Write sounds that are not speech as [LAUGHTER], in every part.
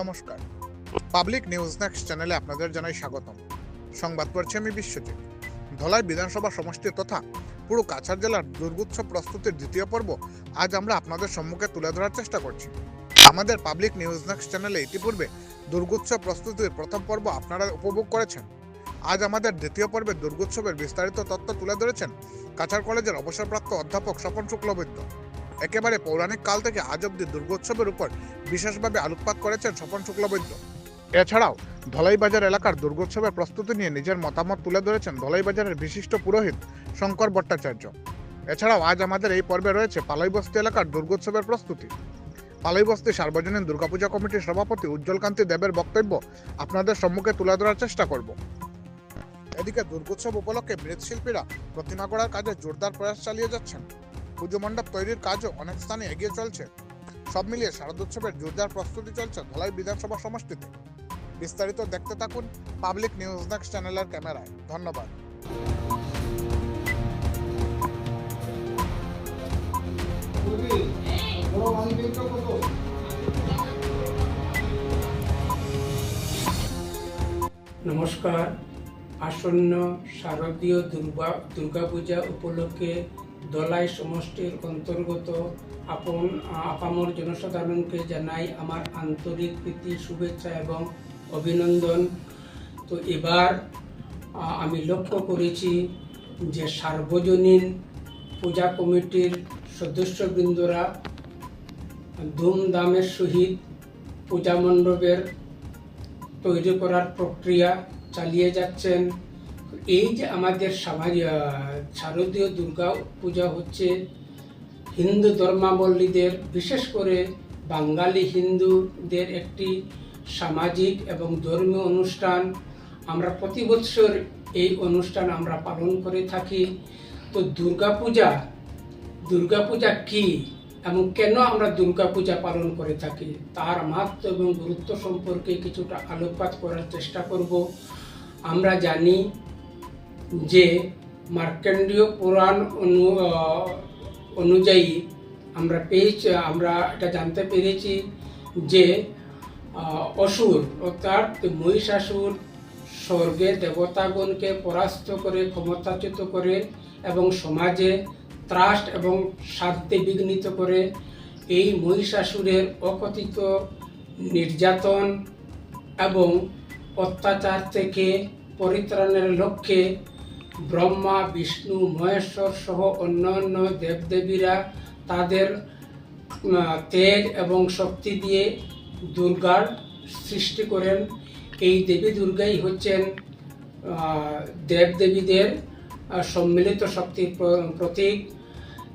নমস্কার। Public news next চ্যানেলে আপনাদের জানাই স্বাগতম। সংবাদ পড়ছি আমি বিশ্বজিৎ। ধলাই বিধানসভা সমষ্টি তথা পুরো কাছাড় জেলার দুর্গোৎসব প্রস্তুতির দ্বিতীয় পর্ব আজ আমরা আপনাদের সম্মুখে তুলে ধরার চেষ্টা করছি। আমাদের পাবলিক নিউজ নেক্সট চ্যানেলে ইতিপূর্বে দুর্গোৎসব প্রস্তুতির প্রথম পর্ব আপনারা উপভোগ করেছেন। আজ আমাদের দ্বিতীয় পর্বে দুর্গোৎসবের বিস্তারিত তথ্য তুলে ধরেছেন কাছাড় কলেজের অবসরপ্রাপ্ত অধ্যাপক স্বপন শুক্লবৈদ্য। একেবারে পৌরাণিক কাল থেকে আজ অব্দি দুর্গোৎসবের উপর বিশেষভাবে আলোকপাত করেছেন স্বপন শুক্লবৈদ্য। এছাড়াও, ধলাইবাজার এলাকার দুর্গোৎসবের প্রস্তুতি নিয়ে নিজের মতামত তুলে ধরেছেন ধলাইবাজারের বিশিষ্ট পুরোহিত শঙ্কর ভট্টাচার্য। এছাড়াও, আজ আমাদের এই পর্বে রয়েছে পালাইবস্তি এলাকার দুর্গোৎসবের প্রস্তুতি। পালাইবস্তি সার্বজনীন দুর্গাপূজা কমিটির সভাপতি উজ্জ্বলকান্তি দেবের বক্তব্য আপনাদের সম্মুখে তুলে ধরার চেষ্টা করব। এদিকে দুর্গোৎসব উপলক্ষে মৃৎশিল্পীরা প্রতিমা গড়ার কাজে জোরদার প্রয়াস চালিয়ে যাচ্ছেন। পুজো মণ্ডপ তৈরির কাজও অনেক স্থানে এগিয়ে চলছে। সব মিলিয়ে শারদোৎসবের জোরদার প্রস্তুতি চলছে ধলাই বিধানসভা সমষ্টিতে। বিস্তারিত দেখতে থাকুন পাবলিক নিউজ নেক্সট চ্যানেলের ক্যামেরায়। ধন্যবাদ। নমস্কার। আসন্ন শারদীয় দুর্গা দুর্গাপূজা উপলক্ষে দলাই সমষ্টির অন্তর্গত আপন, আপামর জনসাধারণকে জানাই আমার আন্তরিক প্রীতি, শুভেচ্ছা এবং অভিনন্দন। তো এবার আমি লক্ষ্য করেছি যে সার্বজনীন পূজা কমিটির সদস্যবৃন্দরা ধুমধামের সহিত পূজা মণ্ডপের তৈরি করার প্রক্রিয়া চালিয়ে যাচ্ছেন। এই যে আমাদের সমাজ শারদীয় দুর্গা পূজা হচ্ছে হিন্দু ধর্মাবলীদের বিশেষ করে বাঙালি হিন্দুদের একটি সামাজিক এবং ধর্মীয় অনুষ্ঠান। আমরা প্রতি বছর এই অনুষ্ঠান আমরা পালন করে থাকি। তো দুর্গাপূজা দুর্গাপূজা কি এবং কেন আমরা দুর্গাপূজা পালন করে থাকি, তার মাহাত্ম এবং গুরুত্ব সম্পর্কে কিছুটা আলোকপাত করার চেষ্টা করব। আমরা জানি যে মার্কেন্ডীয় পুরাণ অনু অনুযায়ী আমরা পেয়েছি, আমরা এটা জানতে পেরেছি যে অসুর অর্থাৎ মহিষাসুর স্বর্গে দেবতাগণকে পরাস্ত করে, ক্ষমতাচ্যুত করে এবং সমাজে ত্রাস এবং শান্তি বিঘ্নিত করে এই মহিষাসুরের অকথিত নির্যাতন এবং অত্যাচার থেকে পরিত্রাণের লক্ষ্যে ব্রহ্মা, বিষ্ণু, মহেশ্বর সহ অন্যান্য দেবদেবীরা তাদের তেজ এবং শক্তি দিয়ে দুর্গার সৃষ্টি করেন। এই দেবী দুর্গাই হচ্ছেন দেবদেবীদের সম্মিলিত শক্তির প্রতীক।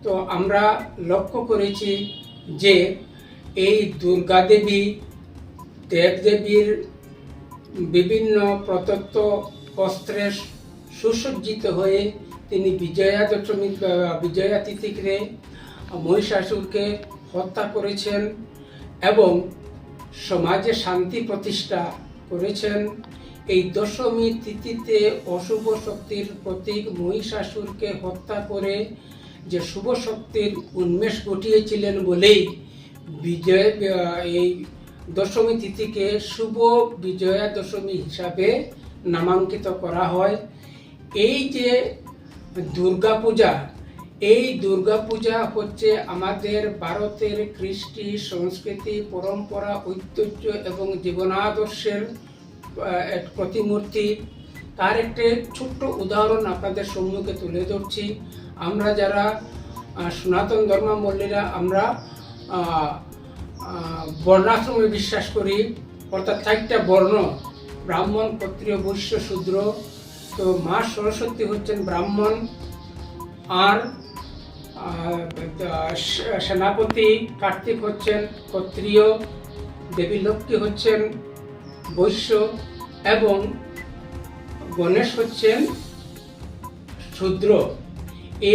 তো আমরা লক্ষ্য করেছি যে এই দুর্গা দেবী দেবদেবীর বিভিন্ন প্রদত্ত অস্ত্রে সুসজ্জিত হয়ে তিনি বিজয়া দশমী বিজয়া তিথিকে, মহিষাসুরকে হত্যা করেছেন এবং সমাজে শান্তি প্রতিষ্ঠা করেছেন। এই দশমী তিথিতে অশুভ শক্তির প্রতীক মহিষাসুরকে হত্যা করে যে শুভ শক্তির উন্মেষ ঘটিয়েছিলেন বলেই বিজয়, এই দশমী তিথিকে শুভ বিজয়া দশমী হিসাবে নামাঙ্কিত করা হয়। এই যে দুর্গাপূজা, এই দুর্গাপূজা হচ্ছে আমাদের ভারতের কৃষ্টি, সংস্কৃতি, পরম্পরা, ঐতিহ্য এবং জীবনাদর্শের এক প্রতিমূর্তি। তার একটি ছোট্ট উদাহরণ আপনাদের সম্মুখে তুলে ধরছি। আমরা যারা সনাতন ধর্মাবলীরা আমরা বর্ণাশ্রমে বিশ্বাস করি, অর্থাৎ চারটা বর্ণ, ব্রাহ্মণ, ক্ষত্রিয়, বৈশ্য, শূদ্র তো মা সরস্বতী হচ্ছেন ব্রাহ্মণ, আর সেনাপতি কার্তিক হচ্ছেন ক্ষত্রিয়, দেবী লক্ষ্মী হচ্ছেন বৈশ্য, এবং গণেশ হচ্ছেন শূদ্র।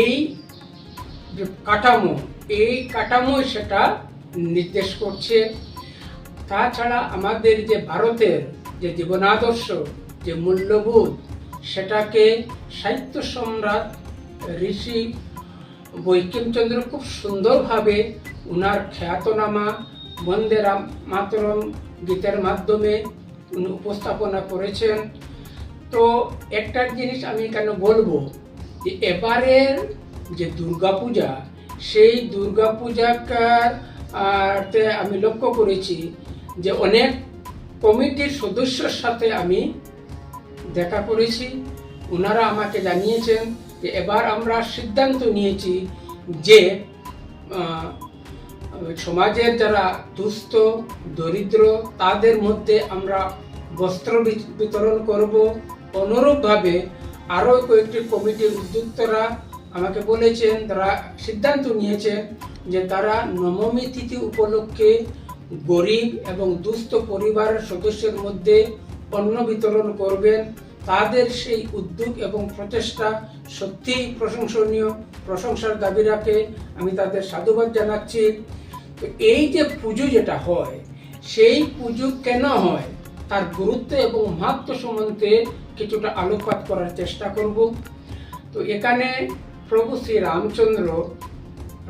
এই কাঠামো, এই কাঠামোই সেটা নির্দেশ করছে। তাছাড়া আমাদের যে ভারতের যে জীবনাদর্শ, যে মূল্যবোধ সেটাকে সাহিত্য সম্রাট ঋষি বৈকিমচন্দ্র খুব সুন্দরভাবে উনার খ্যাতনামা বন্দে রাম মাতরম গীতের মাধ্যমে উনি উপস্থাপনা করেছেন। তো একটা জিনিস আমি কেন বলব যে এবারের যে দুর্গাপূজা, সেই দুর্গাপূজাকার আমি লক্ষ্য করেছি যে অনেক কমিটির সদস্যর সাথে আমি দেখা করেছি। ওনারা আমাকে জানিয়েছেন যে এবার আমরা সিদ্ধান্ত নিয়েছি যে সমাজের যারা দুস্থ, দরিদ্র, তাদের মধ্যে আমরা বস্ত্র বিতরণ করব। অনুরূপভাবে আরও কয়েকটি কমিটির উদ্যোক্তারা আমাকে বলেছেন, তারা সিদ্ধান্ত নিয়েছেন যে তারা নবমী তিথি উপলক্ষে গরিব এবং দুস্থ পরিবারের সদস্যের মধ্যে অন্ন বিতরণ করবেন। তাদের সেই উদ্যোগ এবং প্রচেষ্টা সত্যিই প্রশংসনীয়। প্রশংসার দাবি রাখে। আমি তাদের সাধুবাদ জানাচ্ছি। এই যে পুজো যেটা হয়, সেই পুজো কেন হয়? তার গুরুত্ব এবং মাহাত্ম সম্বন্ধে কিছুটা আলোকপাত করার চেষ্টা করব। তো এখানে প্রভু শ্রী রামচন্দ্র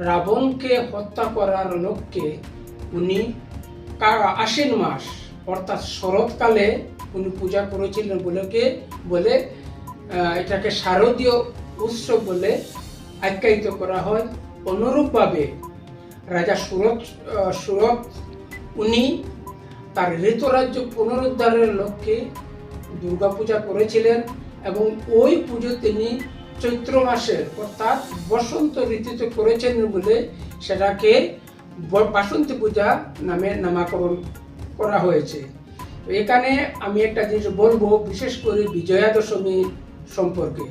রাবণকে হত্যা করার লক্ষ্যে উনি আশ্বিন মাস অর্থাৎ শরৎকালে উনি পূজা করেছিলেন বলেকে, বলে এটাকে শারদীয় উৎসব বলে আখ্যায়িত করা হয়। অনুরূপভাবে রাজা সুরত সুরত উনি তার ঋতুরাজ্য পুনরুদ্ধারের লক্ষ্যে দুর্গাপূজা করেছিলেন এবং ওই পুজো তিনি চৈত্র মাসের অর্থাৎ বসন্ত ঋতুতে করেছেন বলে সেটাকে বাসন্তী পূজা নামে নামাকরণ করা হয়েছে। তো এখানে আমি একটা জিনিস বলব, বিশেষ করে বিজয়া দশমী সম্পর্কে।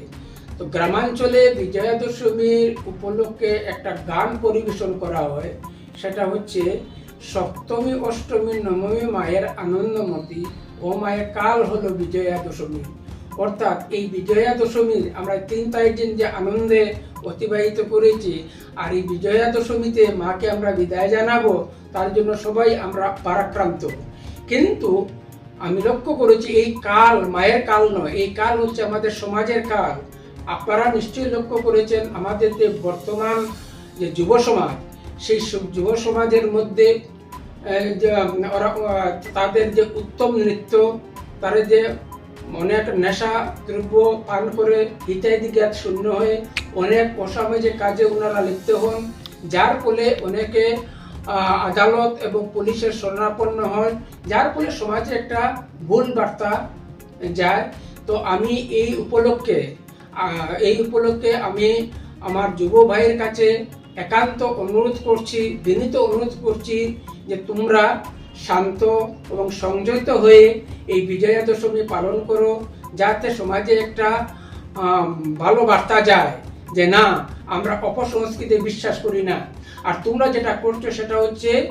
তো গ্রামাঞ্চলে বিজয়া দশমীর উপলক্ষে একটা গান পরিবেশন করা হয়, সেটা হচ্ছে সপ্তমী, অষ্টমী, নবমী মায়ের আনন্দমতী ও মায়ের কাল হলো বিজয়া দশমী অর্থাৎ এই বিজয়া দশমীর আমরা তিন তারিখ দিন যে আনন্দে অতিবাহিত করেছি, আর এই বিজয়া দশমীতে মাকে আমরা বিদায় জানাব, তার জন্য সবাই আমরা পারাক্রান্ত। কিন্তু আমি লক্ষ্য করেছি, এই কাল মায়ের কাল নয়, এই কাল হচ্ছে আমাদের সমাজের কাল। আপনারা নিশ্চয়ই লক্ষ্য করেছেন, আমাদের যে বর্তমান যে যুব সমাজ, সেই যুব সমাজের মধ্যে তাদের যে উত্তম নৃত্য, তারা যে অনেক নেশা দ্রব্য পান করে জ্ঞাত শূন্য হয়ে অনেক অসামাজিক কাজে ওনারা লিপ্ত হন, যার ফলে অনেকে আদালত এবং পুলিশের শরণাপন্ন হন যার ফলে সমাজে একটা ভুল বার্তা যায়। তো আমি এই উপলক্ষে এই উপলক্ষে আমি আমার যুব ভাইয়ের কাছে একান্ত অনুরোধ করছি, বিনীত অনুরোধ করছি যে তোমরা শান্ত এবং সংযত হয়ে এই বিজয়া দশমী পালন করো, যাতে সমাজে একটা ভালো বার্তা যায় যে না, আমরা অপসংস্কৃতি বিশ্বাস করি না। আর তোমরা যেটা করছ সেটা হচ্ছে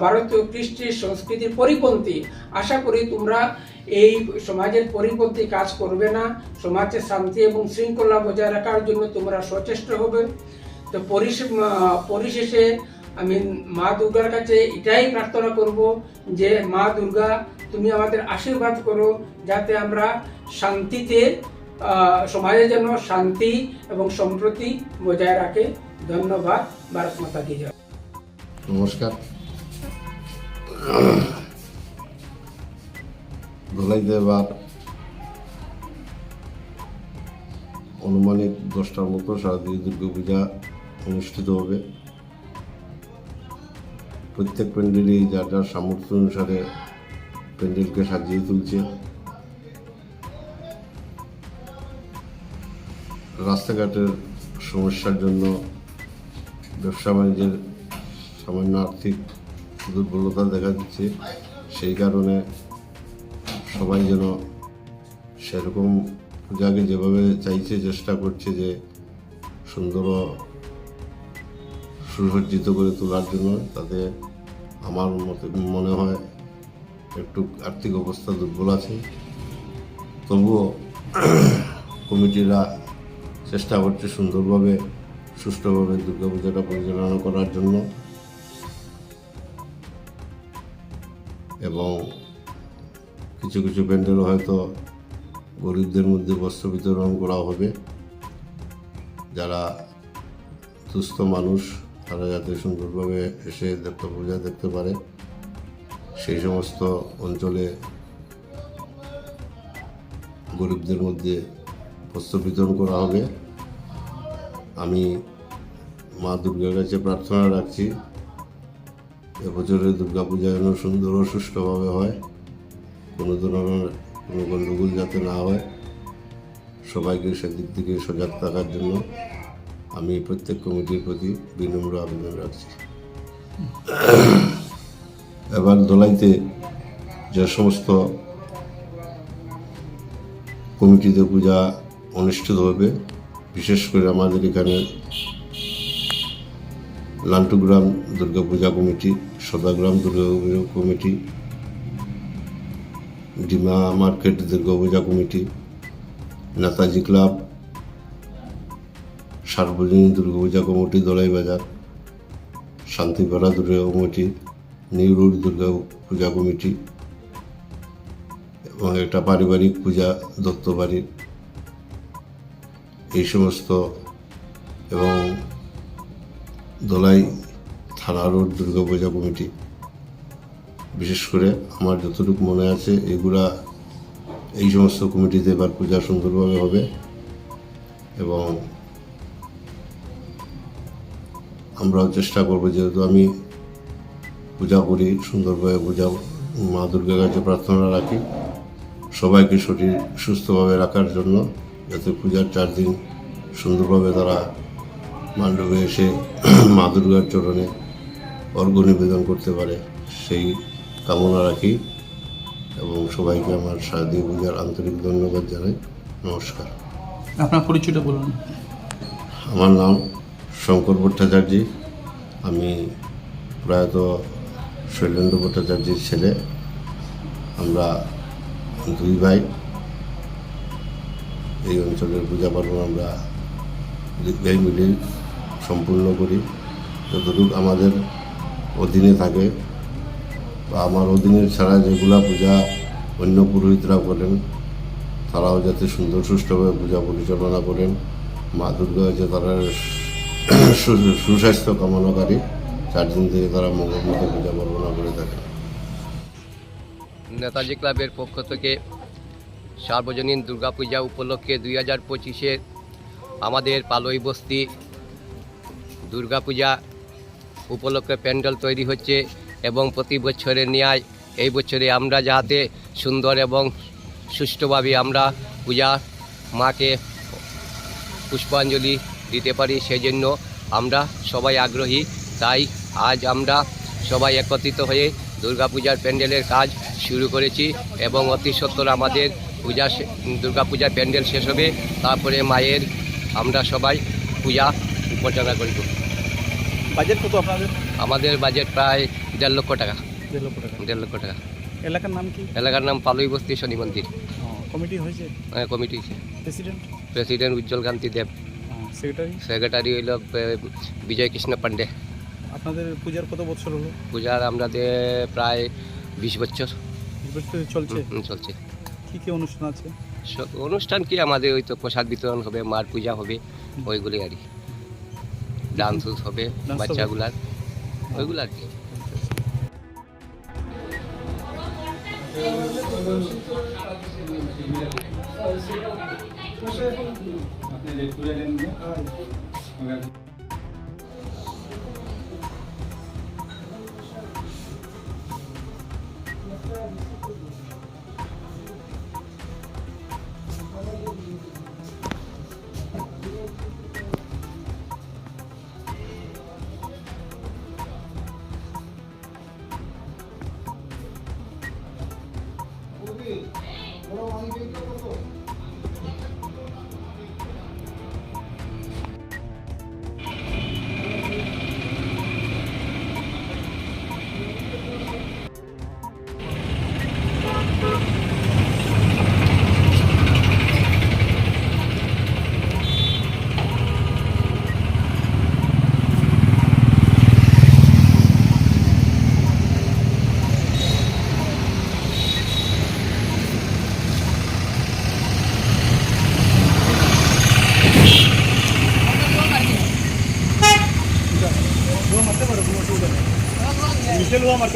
ভারতীয় কৃষ্টি সংস্কৃতির পরিপন্থী। আশা করি তোমরা এই সমাজের পরিপন্থী কাজ করবে না। সমাজে শান্তি এবং শৃঙ্খলা বজায় রাখার জন্য তোমরা সচেষ্ট হবে। তো পরিশেষ- আমি মা দুর্গার কাছে এটাই প্রার্থনা করব যে মা দুর্গা তুমি আমাদের আশীর্বাদ করো যাতে আমরা শান্তিতে আহ, সমাজে যেন শান্তি এবং সম্প্রতি বজায় রাখে। ধন্যবাদ, ভারত মাতা কি নমস্কার। ধুলাইতে এবার অনুমানিক দশটার মতো শারদীয় দুর্গা পূজা অনুষ্ঠিত হবে। প্রত্যেক প্যান্ডেলই যার যার সামর্থ্য অনুসারে প্যান্ডেলকে সাজিয়ে তুলছে। রাস্তাঘাটের সমস্যার জন্য ব্যবসা বাণিজ্যের সামান্য আর্থিক দুর্বলতা দেখা দিচ্ছে, সেই কারণে সবাই যেন সেরকম পূজাকে যেভাবে চাইছে, চেষ্টা করছে যে সুন্দর সুসজ্জিত করে তোলার জন্য, তাতে আমার মতে, মনে হয় একটু আর্থিক অবস্থা দুর্বল আছে। তবুও [CLEARS THROAT] কমিটিরা চেষ্টা করছে সুন্দরভাবে সুষ্ঠুভাবে দুর্গাপূজাটা পরিচালনা করার জন্য। এবং কিছু কিছু প্যান্ডেল হয়তো গরিবদের মধ্যে বস্ত্র বিতরণ করা হবে। যারা দুস্থ মানুষ, তারা যাতে সুন্দরভাবে এসে দেবতা পূজা দেখতে পারে। সেই সমস্ত অঞ্চলে গরিবদের মধ্যে বস্ত্র বিতরণ করা হবে। আমি মা দুর্গার কাছে প্রার্থনা রাখছি। এবছরের দুর্গাপূজা যেন সুন্দর ও সুষ্ঠুভাবে হয়। কোনো ধরনের কোনো গণ্ডগোল যাতে না হয়। সবাইকে সেদিক থেকে সজাগ থাকার জন্য আমি প্রত্যেক কমিটির প্রতি বিনম্র আবেদন রাখছি। এবার দোলাইতে যে সমস্ত কমিটিতে পূজা অনুষ্ঠিত হবে, বিশেষ করে আমাদের এখানে Lantugram Durga Puja committee, Sadagram Durga Puja committee, Dima market Durga Puja committee, Netaji club, সার্বজনীন Durga Puja committee, Dalai Bazar, Shantipara Durga committee, new road Durga Puja committee এবং একটা পারিবারিক পূজা দত্ত বাড়ির এই সমস্ত এবং দলাই থানা রোড, দুর্গা পূজা কমিটি। বিশেষ করে আমার যতটুকু মনে আছে, এগুলা এই সমস্ত কমিটিতে এবার পূজা সুন্দরভাবে হবে এবং আমরাও চেষ্টা করব, যেহেতু আমি পূজা করি, সুন্দরভাবে পূজা, মা দুর্গার কাছে প্রার্থনা রাখি। সবাইকে শরীর সুস্থভাবে রাখার জন্য যাতে পূজার চার দিন সুন্দরভাবে তারা মান্ডবে এসে [CLEARS THROAT] মা দুর্গার চরণে অর্ঘ্য নিবেদন করতে পারে সেই কামনা রাখি এবং সবাইকে আমার শারদীয় পূজার আন্তরিক ধন্যবাদ জানাই। নমস্কার। আপনার পরিচয়টা বলুন। আমার নাম শঙ্কর ভট্টাচার্য। আমি প্রয়াত শৈলেন্দ্র ভট্টাচার্যের ছেলে। আমরা দুই ভাই। এই অঞ্চলের পূজা পার্বণ আমরা দুই ভাই মিলে সম্পূর্ণ করি। যতটুকু আমাদের অধীনে থাকে। বা আমার অধীনে ছাড়া যেগুলা পূজা অন্য পুরোহিতরা করেন, তারাও যাতে সুন্দর সুষ্ঠুভাবে পূজা পরিচালনা করেন। মা দুর্গা হচ্ছে তারা সুস্বাস্থ্য কামনাকারী, চার দিন থেকে তারা মঙ্গল মতো পূজা বর্ণনা করে থাকেন। নেতাজি ক্লাবের পক্ষ থেকে সার্বজনীন দুর্গাপূজা উপলক্ষে দুই হাজার পঁচিশে আমাদের পালই বস্তি দুর্গাপূজা উপলক্ষে প্যান্ডেল তৈরি হচ্ছে এবং প্রতি বছরের ন্যায় এই বছরে আমরা যাতে সুন্দর এবং সুষ্ঠুভাবে আমরা পূজা মাকে পুষ্পাঞ্জলি দিতে পারি সেজন্য আমরা সবাই আগ্রহী। তাই আজ আমরা সবাই একত্রিত হয়ে দুর্গাপূজার প্যান্ডেলের কাজ শুরু করেছি এবং অতি সত্তর আমাদের পূজা দুর্গাপূজার প্যান্ডেল শেষ হবে। তারপরে মায়ের আমরা সবাই পূজা উপার্জনা করব বাজেট কত আপনাদের? আমাদের বাজেট প্রায় দেড় লক্ষ টাকা। দেড় লক্ষ টাকা। দেড় লক্ষ টাকা। এলাকার নাম কি? এলাকার নাম পালুই বস্তি শনি মন্দির। কমিটি হয়েছে? আহ, committee president president Ujjwal Kanti Deb. Secretary secretary হইল বিজয় কৃষ্ণ পান্ডে। আপনাদের পূজার কত বছর হলো? পূজার আমাদের প্রায় বিশ বছর। চলছে? চলছে। কি কি অনুষ্ঠান আছে? অনুষ্ঠান কি আমাদের ওই তো প্রসাদ বিতরণ হবে মার পূজা হবে ওইগুলি আর কি। ডান্স হবে বাচ্চাগুলার। ওইগুলো আর কি আপনি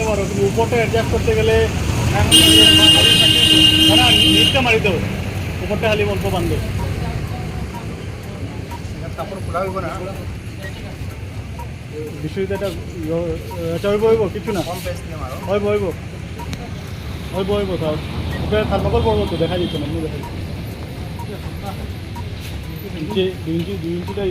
পারো কিন্তু উপরটা অ্যাডজাস্ট করতে গেলে না নিচটা মারিতে হবে উপরটা খালি অল্প বান্ধব এটা হইব হইব কিছু না। হইব হইব। হইব হইব তাও ওকে থার্মাকল পড়ব তো দেখা দিচ্ছে না দেখা দিচ্ছে। ইঞ্চি দুই ইঞ্চি দুই ইঞ্চিটাই